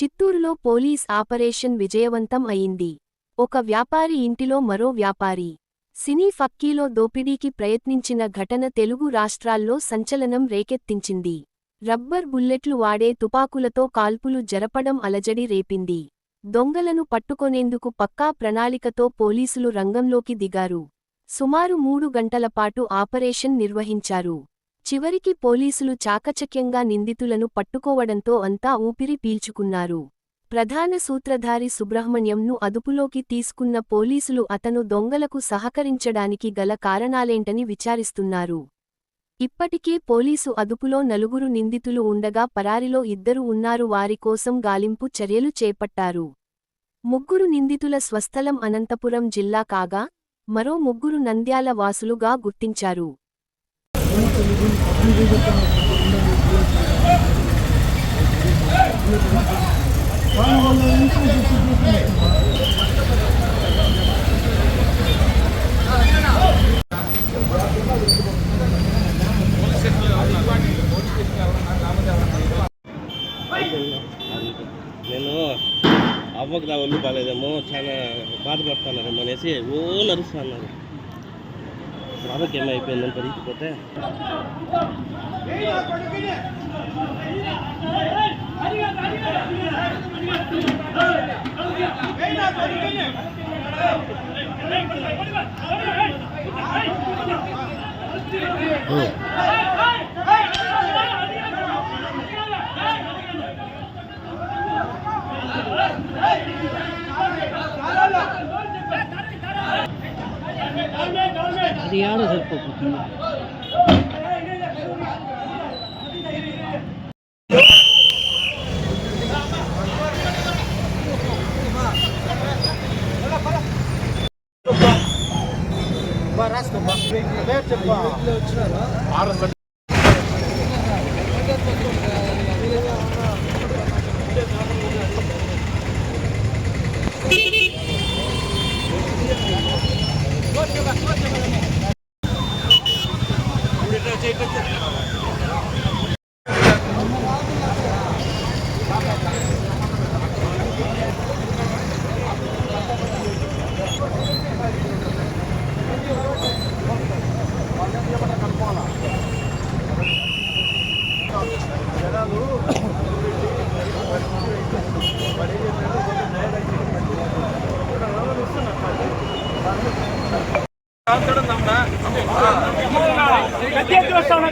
చిత్తూరులో police operation విజయవంతం అయింది. ఒక వ్యాపారి ఇంటిలో మరో వ్యాపారి. సినీ ఫక్కీలో దోపిడీకి ప్రయత్నించిన ఘటన తెలుగు రాష్ట్రాల్లో సంచలనం రేకెత్తించింది. రబ్బర్ బుల్లెట్లు వాడే తుపాకులతో కాల్పులు జరపడం అలజడి రేపింది. దొంగలను పట్టుకొనేందుకు పక్కా ప్రణాళికతో పోలీసులు రంగంలోకి దిగారు. సుమారు మూడు గంటలపాటు ఆపరేషన్ నిర్వహించారు. చివరికి పోలీసులు చాకచక్యంగా నిందితులను పట్టుకోవడంతో అంతా ఊపిరి పీల్చుకున్నారు. ప్రధాన సూత్రధారి సుబ్రహ్మణ్యంను అదుపులోకి తీసుకున్న పోలీసులు అతను దొంగలకు సహకరించడానికి గల కారణాలేంటని విచారిస్తున్నారు. ఇప్పటికే పోలీసు అదుపులో నలుగురు నిందితులు ఉండగా పరారిలో ఇద్దరు ఉన్నారు. వారి కోసం గాలింపు చర్యలు చేపట్టారు. ముగ్గురు నిందితుల స్వస్థలం అనంతపురం జిల్లా కాగా మరో ముగ్గురు నంద్యాల వాసులుగా గుర్తించారు. నేను అవ్వకు నా ఒళ్ళు బాగాలేదేమో చాలా బాధపడుతున్నారేమో అనేసి ఓ నడుస్తున్నారు ఇప్పుడు అవ్వకి ఏమైపోయిందని పరిగిపోతే అది ఆడ సరిపోతుంది ಗದ್ದೆ ದೇವಸ್ಥಾನ